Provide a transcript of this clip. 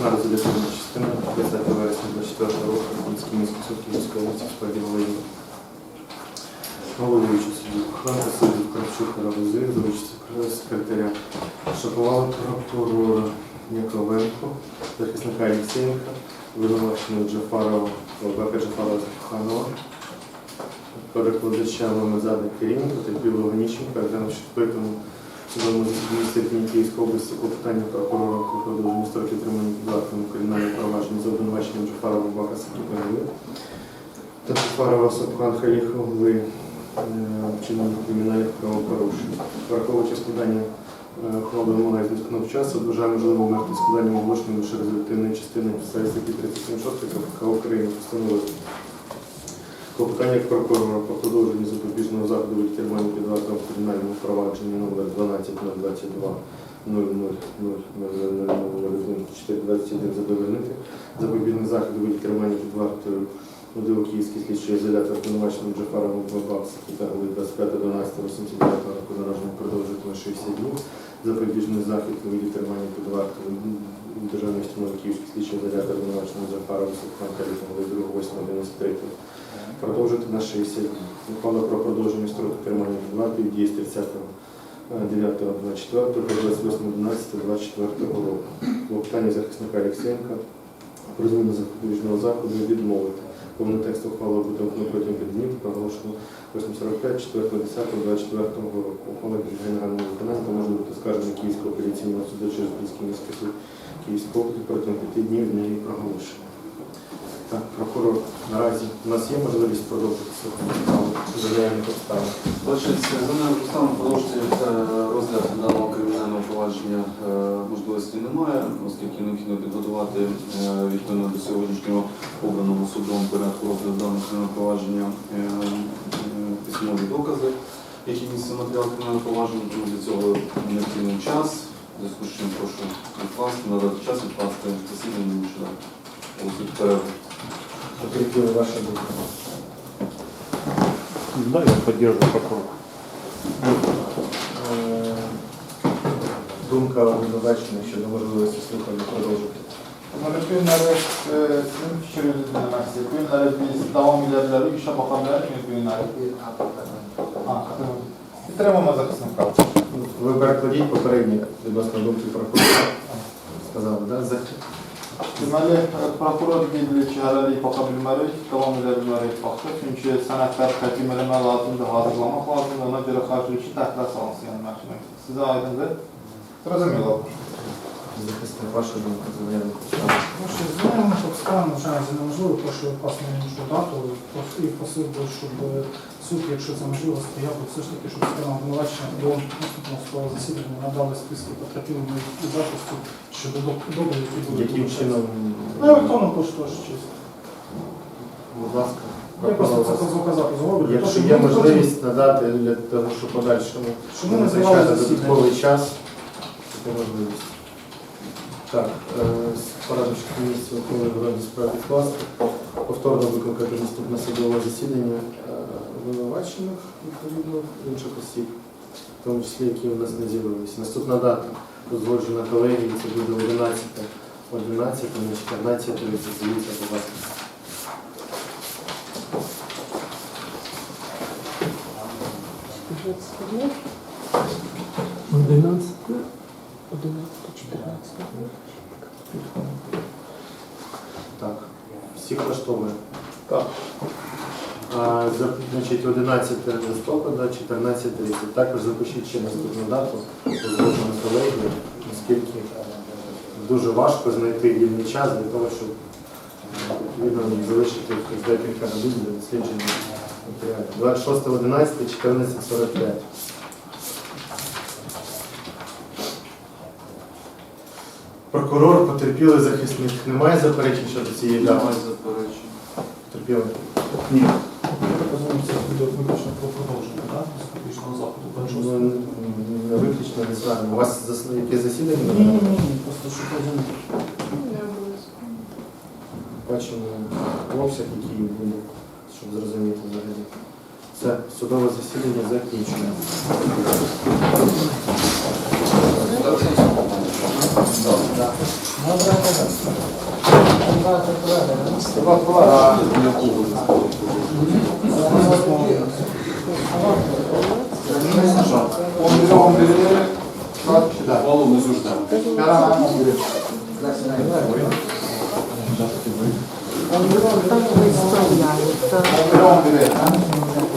Ухвала статна резолютивна частина 10 вересня 24 року Київський міський суд Київської області в справі Волині. Головуючий судді Коханка, судді Кравчук, Равозир, за секретаря Шаповала, прокурора Яковенко, захисника Єлісєнка, винуваченого Джафарова, Олега Джафарова Коханова, перекладача Мамазада Мамазади Керіна, потерпілого Ніщенка, розглянувши питому судовому Сергії Київської області клопотання прокурора про продовження строки тримання під вартою кримінального провадження за обвинуваченням Джафарова Бака Сакітової та Джафарова Сапхан Халіховли вчинення кримінальних правопорушень. Враховуючи складання е, вимоги з міського часу, вважає можливо вмерти складання оголошення лише результативної частини статті 37.6 КПК України постановити Клопотання прокурора про продовження запобіжного заходу від керування під вартою в кримінальному провадженні номер 12022 421 задовольнити. Запобіжний захід у від керування під вартою у Київський слідчий ізолятор обвинуваченим Джафаровим Бабакса та 25.12.89 року народження продовжити на 60 днів. Запобіжний захід у керування під вартою державної установи Київський слідчий ізолятор обвинуваченим Джафаровим Сухан Карітом 2.8.93 продовжити на 60 днів. Ухвала про продовження строку керування під вартою діє з 30 9.24 по 28.11.24 року. Клопотання захисника Олексієнка про зміну запобіжного заходу відмовити. Повний текст ухвали буде протягом днів, проголошено 8.45, 4.10.24 року. Ухвала генерального виконання може бути скаржена Київського апеляційного суду через Київський міський суд Київської протягом п'яти днів з неї проголошено. Прокурор, наразі у нас є можливість продовжити справу за реальних обставин. Значить, за нами поставимо продовжити розгляд даного кримінального провадження е, можливості немає, оскільки необхідно підготувати е, відповідно до сьогоднішнього обраного судом порядку розгляду даного кримінального провадження е, письмові докази, які містять матеріал кримінального провадження, тому для цього необхідний час. Зв'язку з чим прошу відкласти, надати час відкласти засідання, що оголосити перерву. Потерпіли ваша думка. Да, я поддерживаю прокурора. Е, Думка обвинувачених щодо можливості слухання продовжити. Mülkünleri sizin fikriniz bilmek istedim. Günleri biz devam ilerleri işe? Ha, katılım. Підтримуємо захисних прав. Ви перекладіть попередні відносно думки прокурора. Сказали, да? Deməli, e, prokuror hələlik baxa bilmərik, davam edə bilmərik baxdıq. Çünki sənədlər təqdim eləmək lazımdır, hazırlamaq lazımdır. Ona görə xərclik təhvil salınsın yəni məhkəmə. Sizə aydındır? Зрозуміло. Захисник, ваша думка за наявних обставин. Ваше знайомих обставин вважається неможливо, прошу відкласти на іншу дату і прос- і просив би, щоб суд, якщо це можливо, сприяв би все ж таки, щоб сторона обвинувачення до наступного судового засідання надали списки потерпілим і захисту щодо доказів, які були Яким чином, Ну, електронну пошту чисто. будь ласка, Я просто це звуказати зроблю. якщо є можливість надати для того, щоб подальшому Щоб ми не зривали засідання. додатковий час, таку можливість. Так, е, порадивши комісію ухвалили в раді справи відкласти, повторно викликати наступне судове засідання е, обвинувачених, відповідно, інших осіб, в тому числі, які у нас не з'явилися. Наступна дата узгоджена колегії, це буде 11 11 на 14 дивіться, будь ласка. Одинадцяте, одинадцяте, чотирнадцяте. Так, всіх влаштовує. Так. Значить, 11 листопада, 14.30. Також запишіть ще наступну дату, узгоджену колегію, оскільки дуже важко знайти вільний час для того, щоб відповідно залишити декілька годин для дослідження матеріалів. 26.11, 14.45. Прокурор, потерпілий захисник. Немає заперечень щодо цієї дати? Немає заперечень. Потерпілий. Ні. Розумію, це буде виключно про продовження, так? Запобіжного заходу. Ну, не виключно не знаю. У вас зас- яке засідання? Ні, ні, ні, просто щоб розуміти. Бачимо обсяг, який буде, щоб зрозуміти взагалі Все, судове засідання закінчено. On biri on biri saat 2'de. Oğlum özür dilerim. Beraber on biri. Там виставляється.